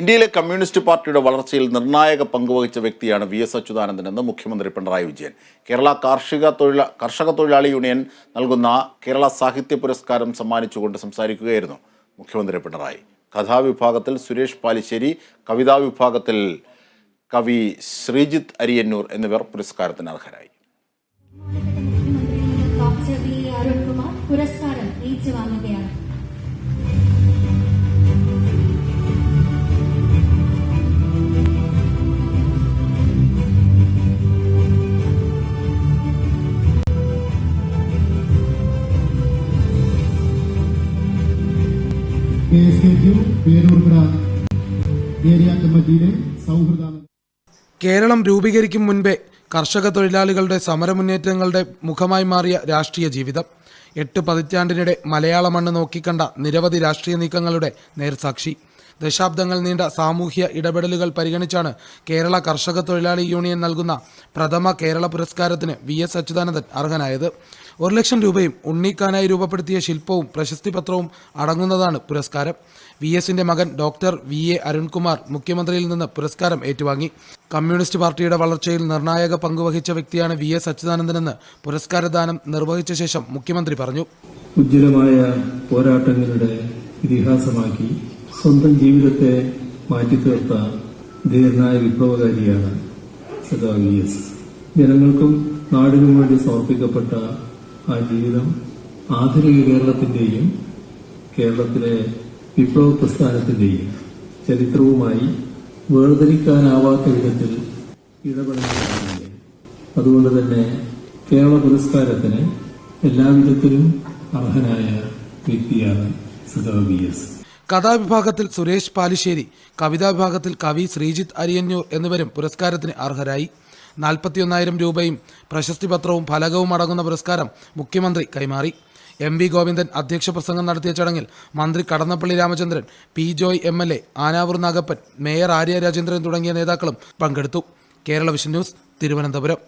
ഇന്ത്യയിലെ കമ്മ്യൂണിസ്റ്റ് പാർട്ടിയുടെ വളർച്ചയിൽ നിർണായക പങ്കുവഹിച്ച വ്യക്തിയാണ് വി എസ് അച്യുതാനന്ദനെന്ന് മുഖ്യമന്ത്രി പിണറായി വിജയൻ. കേരള കാർഷിക തൊഴില കർഷക തൊഴിലാളി യൂണിയൻ നൽകുന്ന കേരള സാഹിത്യ പുരസ്കാരം സമ്മാനിച്ചുകൊണ്ട് സംസാരിക്കുകയായിരുന്നു മുഖ്യമന്ത്രി പിണറായി. കഥാവിഭാഗത്തിൽ സുരേഷ് പാലിശ്ശേരി കവിതാ വിഭാഗത്തിൽ കവി ശ്രീജിത്ത് അരിയന്നൂർ എന്നിവർ പുരസ്കാരത്തിന് അർഹരായി. പുരസ്കാരം കേരളം രൂപീകരിക്കും മുൻപേ കർഷക തൊഴിലാളികളുടെ സമരമുന്നേറ്റങ്ങളുടെ മുഖമായി മാറിയ രാഷ്ട്രീയ ജീവിതം. എട്ട് പതിറ്റാണ്ടിനിടെ മലയാള മണ്ണ് നോക്കിക്കണ്ട നിരവധി രാഷ്ട്രീയ നീക്കങ്ങളുടെ നേർസാക്ഷി. ദശാബ്ദങ്ങൾ നീണ്ട സാമൂഹ്യ ഇടപെടലുകൾ പരിഗണിച്ചാണ് കേരള കർഷക തൊഴിലാളി യൂണിയൻ നൽകുന്ന പ്രഥമ കേരള പുരസ്കാരത്തിന് വി എസ് അച്യുതാനന്ദൻ അർഹനായത്. ഒരു ലക്ഷം രൂപയും ഉണ്ണിക്കാനായി രൂപപ്പെടുത്തിയ ശില്പവും പ്രശസ്തി പത്രവും അടങ്ങുന്നതാണ് പുരസ്കാരം. വി എസിന്റെ മകൻ ഡോക്ടർ വി എ അരുൺകുമാർ മുഖ്യമന്ത്രിയിൽ നിന്ന് പുരസ്കാരം ഏറ്റുവാങ്ങി. കമ്മ്യൂണിസ്റ്റ് പാർട്ടിയുടെ വളർച്ചയിൽ നിർണായക പങ്കുവഹിച്ച വ്യക്തിയാണ് വി എസ് അച്യുതാനന്ദനെന്ന് പുരസ്കാരദാനം നിർവഹിച്ച ശേഷം മുഖ്യമന്ത്രി പറഞ്ഞു. ഉജ്ജ്വലമായ പോരാട്ടങ്ങളുടെ ഇതിഹാസമാക്കി സ്വന്തം ജീവിതത്തെ മാറ്റിത്തീർത്ത ധീരനായ വിപ്ലവകാരിയാണ് സദാ വി എസ്. ജനങ്ങൾക്കും നാടിനും വേണ്ടി സമർപ്പിക്കപ്പെട്ട ആ ജീവിതം ആധുനിക കേരളത്തിന്റെയും കേരളത്തിലെ വിപ്ലവ പ്രസ്ഥാനത്തിന്റെയും ചരിത്രവുമായി വേർതിരിക്കാനാവാത്ത വിധത്തിൽ ഇടപെടുന്നതാണ് അതുകൊണ്ട് തന്നെ കേരള പുരസ്കാരത്തിന് എല്ലാവിധത്തിലും അർഹനായ വ്യക്തിയാണ് സദാ വി എസ്. കഥാവിഭാഗത്തിൽ സുരേഷ് പാലിശ്ശേരി കവിതാ വിഭാഗത്തിൽ കവി ശ്രീജിത്ത് അരിയന്നൂർ എന്നിവരും പുരസ്കാരത്തിന് അർഹരായി. നാൽപ്പത്തിയൊന്നായിരം രൂപയും പ്രശസ്തി പത്രവും ഫലകവും അടങ്ങുന്ന പുരസ്കാരം മുഖ്യമന്ത്രി കൈമാറി. എം വി ഗോവിന്ദൻ അധ്യക്ഷ പ്രസംഗം നടത്തിയ ചടങ്ങിൽ മന്ത്രി Kadannappally Ramachandran P Joy M L A Anavoor Nagappan mayor Arya Rajendran തുടങ്ങിയ നേതാക്കളും പങ്കെടുത്തു. Kerala vision news Thiruvananthapuram.